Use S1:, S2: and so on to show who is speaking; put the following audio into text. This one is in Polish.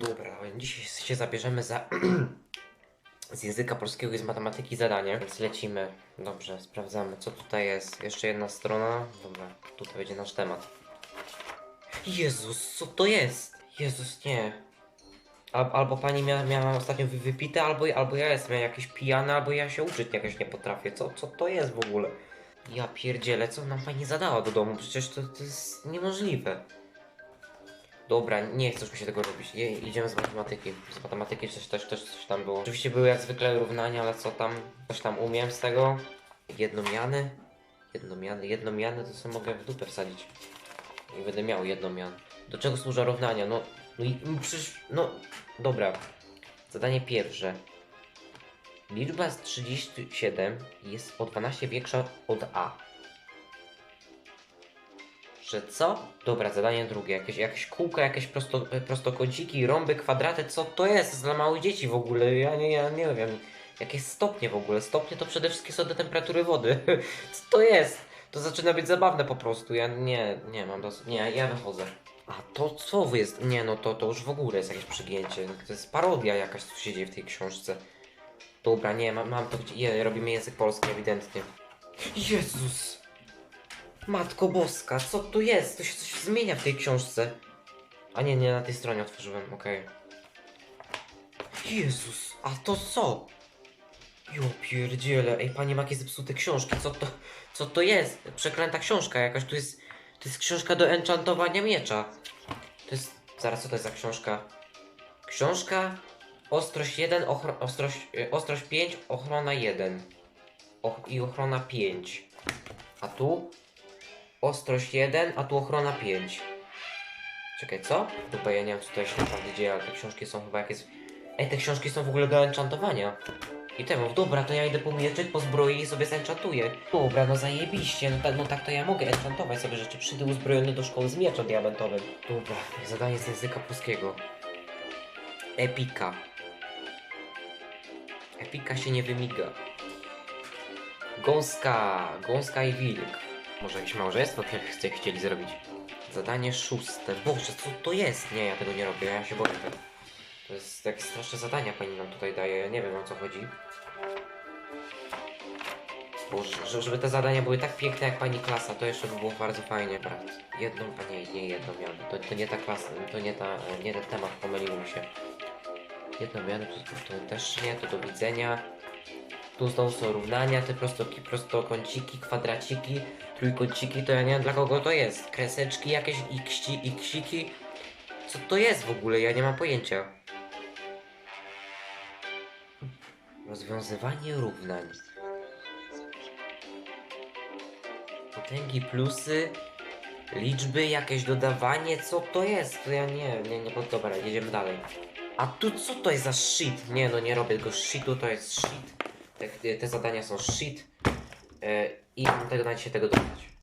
S1: Dobra, dzisiaj się zabierzemy za z języka polskiego i z matematyki zadanie, więc lecimy. Dobrze, sprawdzamy co tutaj jest. Jeszcze jedna strona. Dobra, tutaj będzie nasz temat. Jezus, co to jest? Jezus, nie. Al, albo pani mia, miała ostatnio wy, wypite, albo, albo ja jestem jakiś pijany, albo ja się uczyć jakoś nie potrafię. Co, co to jest w ogóle? Ja pierdzielę, co nam pani zadała do domu? Przecież to, to jest niemożliwe. Dobra, nie chcesz mi się tego robić. Je, idziemy z matematyki. Z matematyki coś, też, też coś tam było. Oczywiście były jak zwykle równania, ale co tam? Coś tam umiem z tego. Jednomiany. Jednomiany, jednomiany to sobie mogę w dupę wsadzić. I będę miał jednomian. Do czego służą równania? No, no i no przecież, no, dobra. Zadanie pierwsze. Liczba z 37 jest o 12 większa od A. Że co? Dobra, zadanie drugie. Jakieś, jakieś kółka, jakieś prosto, prostokąciki, rąby, kwadraty. Co to jest? Dla małych dzieci w ogóle. Ja nie, ja nie wiem. Jakieś stopnie w ogóle. Stopnie to przede wszystkim są do temperatury wody. Co to jest? To zaczyna być zabawne po prostu. Ja nie, nie mam dosyć. Nie, ja wychodzę. A to co jest? Nie no, to, to już w ogóle jest jakieś przegięcie. To jest parodia jakaś, co się dzieje w tej książce. Dobra, nie, mam, mam to. Je, robimy język polski ewidentnie. Jezus! Matko Boska, co tu jest? To się coś zmienia w tej książce. A nie, nie, na tej stronie otworzyłem, okej. Jezus, a to co? Jo pierdziele, ej panie ma jakieś zepsute książki, co to, co to jest? Przeklęta książka jakaś, tu jest, to jest książka do enchantowania miecza. To jest, zaraz co to jest za książka? Książka, ostrość 1, ochro, ostrość, y, ostrość 5, ochrona 1 och, i ochrona 5. A tu ostrość 1, a tu ochrona 5. Czekaj, co? Dupę, ja nie wiem co to się naprawdę dzieje, ale te książki są chyba jakieś... Ej, te książki są w ogóle do enchantowania. I temu, dobra, to ja idę po mieczyk, po zbroi i sobie zenchantuję. Dobra, no zajebiście, no, tak- no tak to ja mogę enchantować sobie rzeczy. Przyjdę uzbrojony do szkoły z mieczem diamentowym. Dobra, zadanie z języka polskiego. Epika. Epika się nie wymiga. Gąska, gąska i wilk. Może jakieś małżeństwo chcie- chcieli zrobić. Zadanie szóste. Boże, co to jest? Nie, ja tego nie robię, ja się boję tego. To jest jakieś straszne zadania pani nam tutaj daje, ja nie wiem o co chodzi. Boże, że- żeby te zadania były tak piękne jak pani klasa, to jeszcze by było bardzo fajnie, brat. Jedną, a nie, nie jedną mianę. To, to nie ta klasa, to nie, ta, nie ten temat, pomylił mi się. Jedną mianę, to, to też nie, to do widzenia. Tu znowu są równania, te prostoki, prostokąciki, kwadraciki, trójkąciki, to ja nie wiem dla kogo to jest. Kreseczki jakieś, xci, xiki. Co to jest w ogóle? Ja nie mam pojęcia. Rozwiązywanie równań. Potęgi plusy, liczby, jakieś dodawanie, co to jest? To ja nie, nie, nie, dobra, jedziemy dalej. A tu co to jest za shit? Nie no, nie robię tego shitu, to jest shit. Te, te zadania są shit. E, I mam tego na dzisiaj tego dodać.